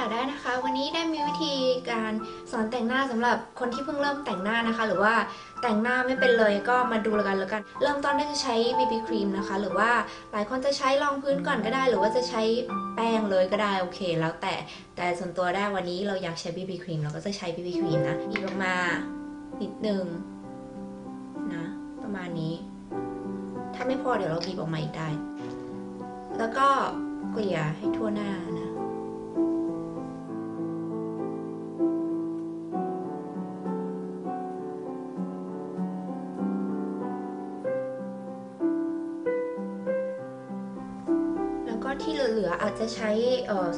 ค่ะได้นะคะ วันนี้ได้มีวิธีการสอนแต่งหน้าสำหรับคนที่เพิ่งเริ่มแต่งหน้านะคะ หรือว่าแต่งหน้าไม่เป็นเลยก็มาดูแล้วกันแล้วกัน เริ่มต้นได้จะใช้ BB ครีมนะคะ หรือว่าหลายคนจะใช้รองพื้นก่อนก็ได้ หรือว่าจะใช้แป้งเลยก็ได้โอเค แล้วแต่แต่ส่วนตัวได้วันนี้เราอยากใช้ BB ครีมเราก็จะใช้ BB ครีมนะหยิบออกมานิดนึงนะประมาณนี้ ถ้าไม่พอเดี๋ยวเราบีบออกมาอีกได้ แล้วก็เกลี่ยให้ทั่วหน้านะ ก็ที่เหลือๆอาจจะใช้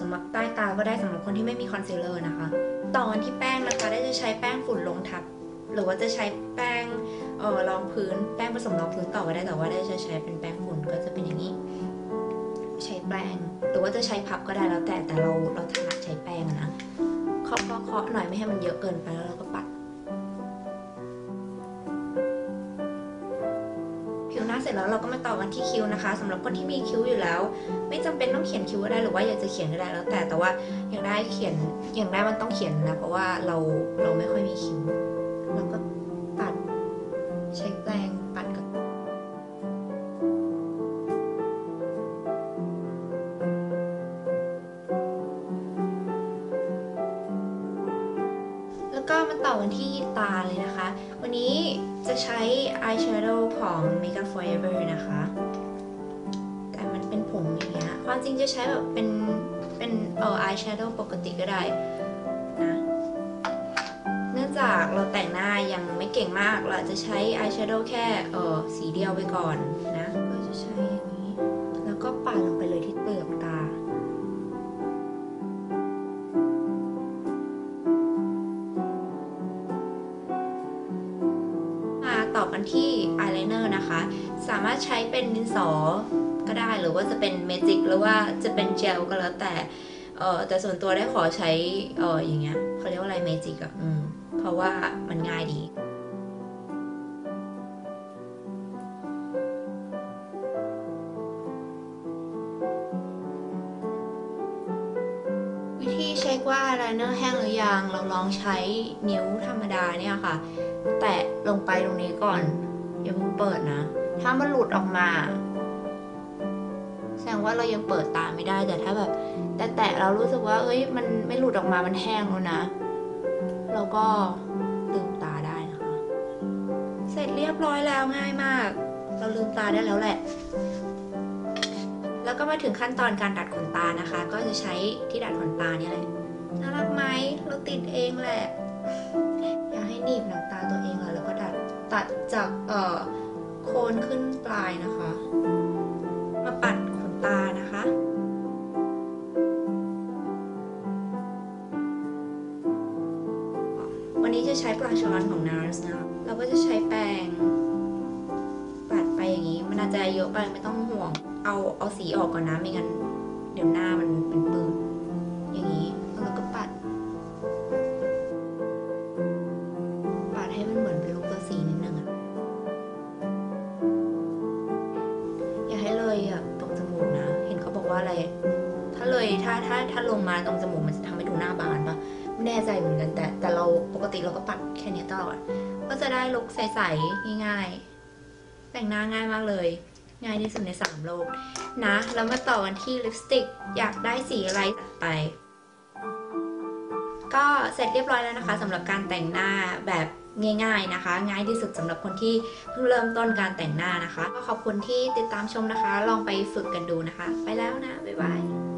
สำหรับใต้ตาก็ได้สำหรับคนที่ไม่มีคอนซีลเลอร์นะคะ ตอนที่แป้งนะคะได้จะใช้แป้งฝุ่นลงทับ หรือว่าจะใช้แป้งเอ่อรองพื้นแป้งผสมรองพื้นต่อก็ได้แต่ว่าได้จะใช้เป็นแป้งฝุ่นก็จะเป็นอย่างนี้ ใช้แป้งหรือว่าจะใช้พับก็ได้แล้วแต่แต่เราเราถนัดใช้แป้งนะเคาะเคาะเคาะหน่อยไม่ให้มันเยอะเกินไปแล้วเราก็ปัด วหน้าเสร็จแล้วเราก็มาต่อกันที่คิ้วนะคะสำหรับคนที่มีคิ้วอยู่แล้ว ไม่จำเป็นต้องเขียนคิ้วก็ได้หรือว่าอยากจะเขียนก็ได้แล้วแต่แต่ว่าอย่างได้เขียนอย่างได้มันต้องเขียนนะเพราะว่าเราเราไม่ค่อยมีคิ้วเราก็ตัดใช้แปรง แล้วก็มาต่อกันที่ตาเลยนะคะ วันนี้จะใช้อายแชโดว์ของ Makeup Forever นะคะ แต่มันเป็นผงอย่างเงี้ย ความจริงจะใช้แบบเป็นเป็นเอออายแชโดว์ปกติก็ได้นะเนื่องจากเราแต่งหน้ายังไม่เก่งมาก เราจจะใช้อายแชโดว์แค่เออสีเดียวไปก่อนนะ ต่อกันที่อายไลเนอร์นะคะ สามารถใช้เป็นดินสอก็ได้หรือว่าจะเป็นเมจิกหรือว่าจะเป็นเจลก็แล้วแต่เออแต่ส่วนตัวได้ขอใช้เอออย่างเงี้ยเขาเรียกว่าอะไรเมจิกอะอืมเพราะว่ามันง่ายดี เช็คว่าอายไลเนอร์แห้งหรือยัง เราลองใช้นิ้วธรรมดาเนี่ยค่ะ แตะลงไปตรงนี้ก่อน อย่าเพิ่งเปิดนะ ถ้ามันหลุดออกมา แสดงว่าเรายังเปิดตาไม่ได้ แต่ถ้าแบบ แต่แตะเรารู้สึกว่า เอ้ย มันไม่หลุดออกมา มันแห้งแล้วนะ เราก็ลืมตาได้นะคะ เสร็จเรียบร้อยแล้วง่ายมาก เราลืมตาได้แล้วแหละ แล้วก็มาถึงขั้นตอนการดัดขนตานะคะ ก็จะใช้ที่ดัดขนตาเนี่ยแหละน่ารักไหมเราติดเองแหละ อยากให้หนีบหนังตาตัวเองเลยแล้วก็ดัดตัดจากเอ่อโคนขึ้นปลายนะคะ มาปัดขนตานะคะวันนี้จะใช้ปลาช้อนของ NARS นะ เราก็จะใช้แปรง อย่างนี้มันอาจจะเยอะไปไม่ต้องห่วง เอาเอาสีออกก่อนนะ ไม่งั้นเดี๋ยวหน้ามันเป็นปื้นอย่างนี้แล้วเราก็ปัดปาดให้มันเหมือนเป็นลูกตัวสีนิดนึงอะอย่าให้เลยอะตรงจมูกนะ เห็นเขาบอกว่าอะไร ถ้าเลยถ้าถ้าถ้าลงมาตรงจมูกมันจะทำให้ดูหน้าบานปะไม่แน่ใจเหมือนกันแต่แต่เราปกติเราก็ปัดแค่เนี้ตลอดก็จะได้ลุคใสๆง่ายๆ แต่งหน้าง่ายมากเลย ง่ายที่สุดในสามโลกนะ แล้วมาต่อกันที่ลิปสติก อยากได้สีอะไรตัดไป ก็เสร็จเรียบร้อยแล้วนะคะสำหรับการแต่งหน้าแบบง่ายๆนะคะ ง่ายที่สุดสำหรับคนที่เพิ่งเริ่มต้นการแต่งหน้านะคะ ก็ขอบคุณที่ติดตามชมนะคะ ลองไปฝึกกันดูนะคะ ไปแล้วนะ บ๊ายบาย